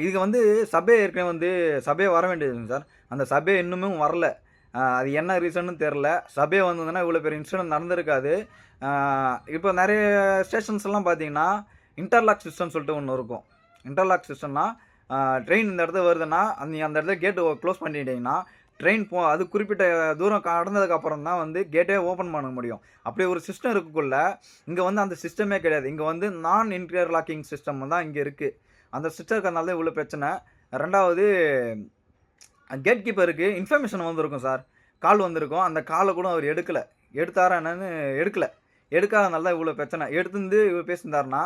இதுக்கு வந்து சபை ஏற்கனவே வந்து சபை வர வேண்டியதுங்க சார். அந்த சபை இன்னுமும் வரல. அது என்ன ரீசன்னு தெரில. சபை வந்ததுன்னா இவ்வளோ பெரிய இன்சிடென்ட் நடந்திருக்காது. இப்போ நிறைய ஸ்டேஷன்ஸ் எல்லாம் பார்த்தீங்கன்னா இன்டர்லாக் சிஸ்டம் சொல்லிட்டு ஒன்று இருக்கும். இன்டர்லாக் சிஸ்டம்னா ட்ரெயின் இந்த இடத்துல வருதுன்னா அந்த அந்த இடத்துல கேட்டு க்ளோஸ் பண்ணிட்டீங்கன்னா ட்ரெயின் போ அது குறிப்பிட்ட தூரம் கடந்ததுக்கு அப்புறம் தான் வந்து கேட்டே ஓப்பன் பண்ண முடியும். அப்படி ஒரு சிஸ்டம் இருக்குக்குள்ள இங்கே வந்து அந்த சிஸ்டமே கிடையாது. இங்கே வந்து நான் இன்டர்லாக்கிங் சிஸ்டம் தான் இங்கே இருக்குது அந்த சிஸ்டம் இருக்கிறதுனால தான் இவ்வளோ பிரச்சனை. ரெண்டாவது கேட் கீப்பருக்கு இன்ஃபர்மேஷன் வந்திருக்கும் சார். கால் வந்திருக்கும். அந்த காலை கூட அவர் எடுக்கலை. எடுத்தாரா என்னன்னு எடுக்கலை. எடுக்காதனால தான் இவ்வளோ பிரச்சனை. எடுத்துருந்து இவர் பேசியிருந்தாருன்னா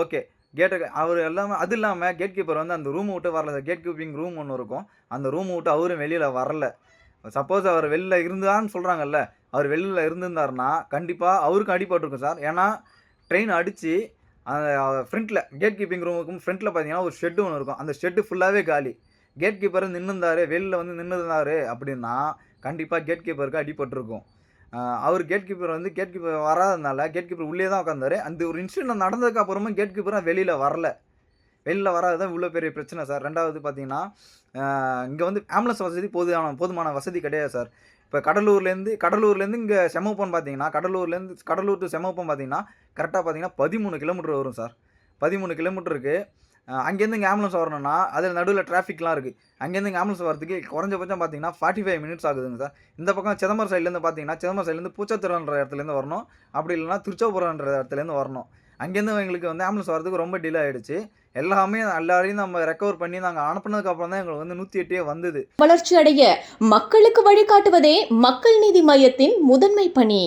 ஓகே கேட்டு அவர் எல்லாமே அது இல்லாமல் கேட் கீப்பர் வந்து அந்த ரூம் விட்டு வரல. கேட் கீப்பிங் ரூம் ஒன்று இருக்கும். அந்த ரூம் விட்டு அவரும் வெளியில் வரல. சப்போஸ் அவர் வெளில இருந்தான்னு சொல்கிறாங்கல்ல அவர் வெளியில் இருந்திருந்தாருன்னா கண்டிப்பாக அவருக்கும் அடிபட்டிருக்கும் சார். ஏன்னா ட்ரெயின் அடித்து அந்த ஃப்ரண்ட்டில் கேட் கீப்பிங் ரூமுக்கும் ஃப்ரண்ட்டில் பார்த்தீங்கன்னா ஒரு ஷெட்டு ஒன்று இருக்கும். அந்த ஷெட்டு ஃபுல்லாகவே காலி. கேட் கீப்பர் நின்றுந்தார் வெளியில் வந்து நின்றுருந்தார் அப்படின்னா கண்டிப்பாக கேட் கீப்பருக்கு அடிபட்டிருக்கும். அவர் கேட் கீப்பர் வந்து கேட் கீப்பர் வராதனால கேட் கீப்பர் உள்ளே தான் உட்காந்தார் அந்த ஒரு இன்சிடென்ட் நடந்ததுக்கு அப்புறமும் கேட் கீப்பராக வெளியில் வரல. வெளியில் வராது தான் இவ்வளோ பெரிய பிரச்சனை சார். ரெண்டாவது பார்த்தீங்கன்னா இங்கே வந்து ஆம்புலன்ஸ் வசதி போதுமான போதுமான வசதி கிடையாது சார். இப்போ கடலூர்லேருந்து கடலூர்லேருந்து இங்கே செமப்பன் பார்த்தீங்கன்னா கடலூர்லேருந்து கடலூர் டு செமப்பன் பார்த்தீங்கன்னா கரெக்டாக பார்த்தீங்கன்னா பதிமூணு கிலோமீட்டர் வரும் சார் பதிமூணு கிலோமீட்டருக்கு அங்கேருந்து இங்கே ஆம்புலன்ஸ் வரணும்னா அதில் நடுவில் டிராஃபிக்லாம் இருக்குது அங்கேருந்து இங்கே ஆம்புலன்ஸ் வரதுக்கு குறைஞ்சபட்சம் பார்த்தீங்கன்னா ஃபார்ட்டி ஃபைவ் மினிட்ஸ் ஆகுதுங்க சார் இந்த பக்கம் சிதம்பரம் சைட்லேருந்து பார்த்தீங்கன்னா சிதம்பரம் சைட்லேருந்து பூச்சத்திரன்ற இடத்துலேருந்து வரணும். அப்படி இல்லைன்னா திருச்சோபுரன்ற இடத்துலேருந்து வரணும். அங்கேருந்து எங்களுக்கு வந்து ஆம்புலன்ஸ் வரதுக்கு ரொம்ப டிலே ஆகிடுச்சு எல்லாமே எல்லாரையும் நம்ம ரெக்கவர் பண்ணி நாங்கள் அனுப்புனதுக்கு அப்புறம் தான் எங்களுக்கு வந்து நூற்றி எட்டே வந்தது. வளர்ச்சி அடைய மக்களுக்கு வழிகாட்டுவதே மக்கள் நீதி மையத்தின் முதன்மை பணி.